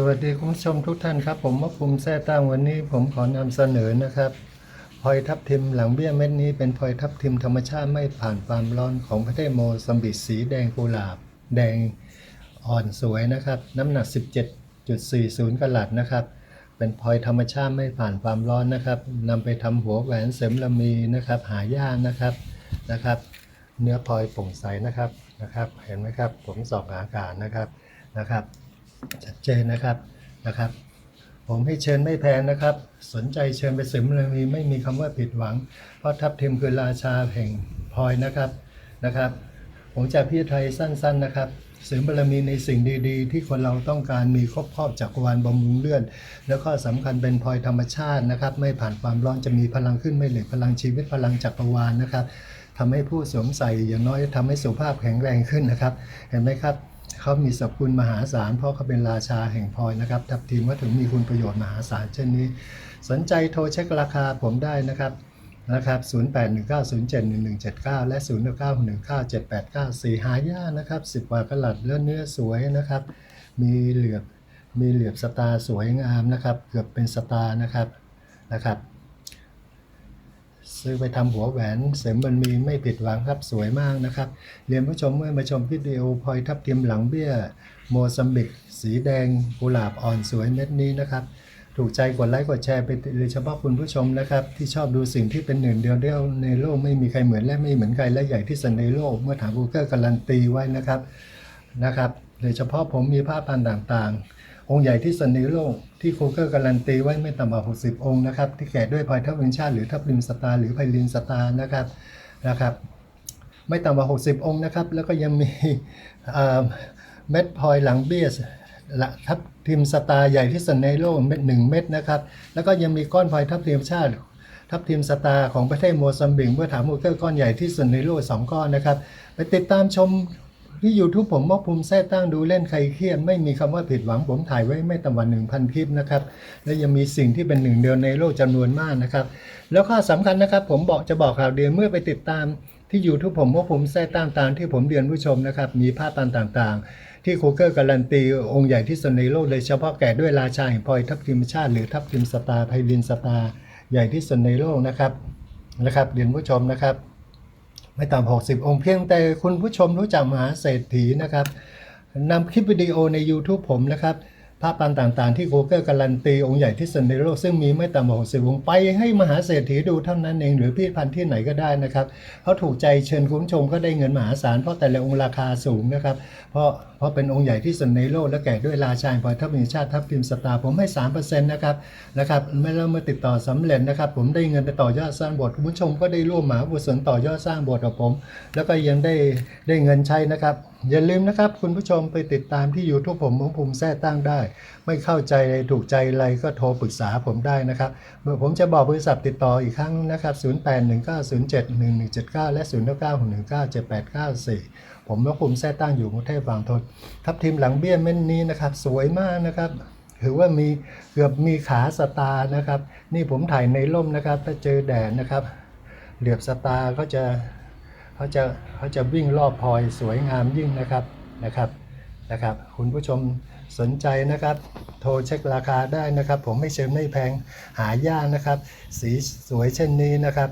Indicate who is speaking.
Speaker 1: สวัสดีคุณผู้ชมทุกท่านครับ ผมว่าภูมิแท้ตั้งวันนี้ ผมขอนำเสนอนะครับพลอยทับทิมหลังเบี้ยเม็ดนี้เป็นพลอยทับทิมธรรมชาติไม่ผ่านความร้อนของประเทศโมซัมบิกสีแดงกุหลาบ แดงอ่อนสวยนะครับ น้ำหนัก 17.40กะลัดนะครับ เป็นพลอยธรรมชาติไม่ผ่านความร้อนนะครับนำไปทำหัวแหวนเสริมละมีนะครับ หายากนะครับนะครับ เนื้อพลอยโปร่งใสนะครับนะครับ เห็นไหมครับ ผมส่องอากาศนะครับนะครับ ชัดเจนนะครับนะครับ ผมให้เชิญไม่แพงนะครับ สนใจเชิญไปสิมเลยมีไม่มีคำว่าผิดหวัง เพราะทัพทิมคือราชาแห่งพลอยนะครับนะครับผมจะพี่ไทยสั้น ๆนะครับเสริมบารมีในสิ่งดีๆ ที่คนเราต้องการมีครบครอบจักรวาลบำรุงเลื่อดแล้วก็สำคัญเป็นพลอยธรรมชาตินะครับ ไม่ผ่านความร้อนจะมีพลังขึ้นไม่เหลือพลังชีวิตพลังจักรวาลนะครับทำให้ผู้สวมใส่อย่างน้อยทำให้สุขภาพแข็งแรงขึ้นนะครับ เห็นไหมครับ เขามีสรรพคุณมหาศาล เพราะเขาเป็นราชาแห่งพลอยนะครับทับทีมว่าถึงมีคุณประโยชน์มหาศาลเช่นนี้ สนใจโทรเช็คราคาผมได้นะครับนะครับ0819071179 และ 09197894 หายากนะครับ 10กว่ากลัดแล้วเนื้อสวยนะครับ มีเหลือบมีเหลือบสตาร์สวยงามนะครับ เกือบเป็นสตาร์นะครับนะครับ ซื้อไปทำหัวแหวนเสริมมันมีไม่ผิดหวังครับสวยมากนะครับ เรียนผู้ชมเมื่อมาชมวิดีโอพลอยทับทิมหลังเบี้ย โมซัมบิก สีแดงกุหลาบอ่อนสวยเม็ดนี้นะครับ ถูกใจกดไลค์กดแชร์ไปโดยเฉพาะคุณผู้ชมนะครับ ที่ชอบดูสิ่งที่เป็นหนึ่งเดียวเดียวในโลกไม่มีใครเหมือนและไม่เหมือนใครและใหญ่ที่สุดในโลกเมื่อถาม Google การันตีไว้นะครับนะครับโดยเฉพาะผมมีผ้าพันต่างๆ องค์ใหญ่ที่สุดในโลกที่โคเกอร์การันตีไว้ไม่ต่ำกว่า 60 องค์นะครับ ที่แกะด้วยพลอยทับวินชาติหรือทับลิมสตาร์หรือไพลินสตาร์นะครับนะครับ ไม่ต่ำกว่า 60 องค์นะครับ แล้วก็ยังมีเม็ดพลอยหลังเบี้ยละทับทิมสตาร์ใหญ่ที่สุดในโลกเม็ดหนึ่งเม็ดนะครับ แล้วก็ยังมีก้อนพลอยทับทิมชาติ ทับทิมสตาร์ของประเทศโมซัมบิกเมื่อถามมูเกอร์ก้อนใหญ่ที่สุดในโลกสองก้อนนะครับ ไปติดตามชม ที่ YouTube ผมว่าภูมิแท้ตั้งดูเล่นใครเครียดไม่มีคำว่าผิดหวังผมถ่ายไว้ไม่ต่ำกว่า1,000 คลิปนะครับ และยังมีสิ่งที่เป็นหนึ่งเดียวในโลกจำนวนมากนะครับ แล้วข้อสำคัญนะครับ ผมบอกจะบอกข่าวเดียวเมื่อไปติดตามที่ YouTube ผมว่าภูมิแท้ตั้งตามที่ผมเรียนผู้ชมนะครับ มีภาพตันต่างๆ ที่โคเกอร์การันตี องค์ใหญ่ที่สุดในโลกเลยเฉพาะแก่ด้วยราชาแห่งพลอยทับทิมชาติหรือทับทิมสตาร์ไพลินสตาร์ใหญ่ที่สุดในโลกนะครับนะครับเรียนผู้ชมนะครับ ไม่ต่ำ60 องค์เพียงแต่คุณผู้ชมรู้จักมหาเศรษฐีนะครับนำคลิปวิดีโอใน YouTube ผมนะครับ ภาพปันต่างๆ ที่ Google การันตีองค์ใหญ่ที่สุดในโลกซึ่งมีไม่ต่ำกว่า60องค์ไปให้มหาเศรษฐีดูเท่านั้นเองหรือพิพิธภัณฑ์ที่ไหนก็ได้นะครับเขาถูกใจเชิญคุณผู้ชมก็ได้เงินมหาศาลเพราะแต่ละองค์ราคาสูงนะครับ เพราะเพราะเป็นองค์ใหญ่ที่สุดในโลกและแก่ด้วยราชาพอยทัพมิชาติทัพพิมสตาร์ผมให้3%นต์นะครับนะครับเมื่อเริ่มาติดต่อสำเร็จนะครับ ผมได้เงินไปต่อยอดสร้างโบสถ์คุณผู้ชมก็ได้ร่วมมหาบุญสนต่อยอดสร้างโบสถ์กับผม แล้วก็ยังได้ได้เงินใช้นะครับ อย่าลืมนะครับ คุณผู้ชมไปติดตามที่ YouTube ผมของภูมิแท้ตั้งได้ไม่เข้าใจอะไรถูกใจอะไรก็โทรปรึกษาผมได้นะครับเมื่อผมจะบอกบริษัทติดต่ออีกครั้งนะครับ 0819071179 และ 09197894ผมนกภูมิแท้ตั้งอยู่กรุงเทพบางทนทับทีมหลังเบี้ยเม่นนี้นะครับ สวยมากนะครับถือว่ามีเกือบมีขาสตาร์นะครับ นี่ผมถ่ายในร่มนะครับถ้าเจอแดดนะครับ เหลือบสตาร์เขาจะเขาจะเขาจะวิ่งรอบพลอยสวยงามยิ่งนะครับนะครับ นะครับ คุณผู้ชมสนใจนะครับ โทรเช็คราคาได้นะครับ ผมไม่เชิมไม่แพงหายากนะครับ สีสวยเช่นนี้นะครับ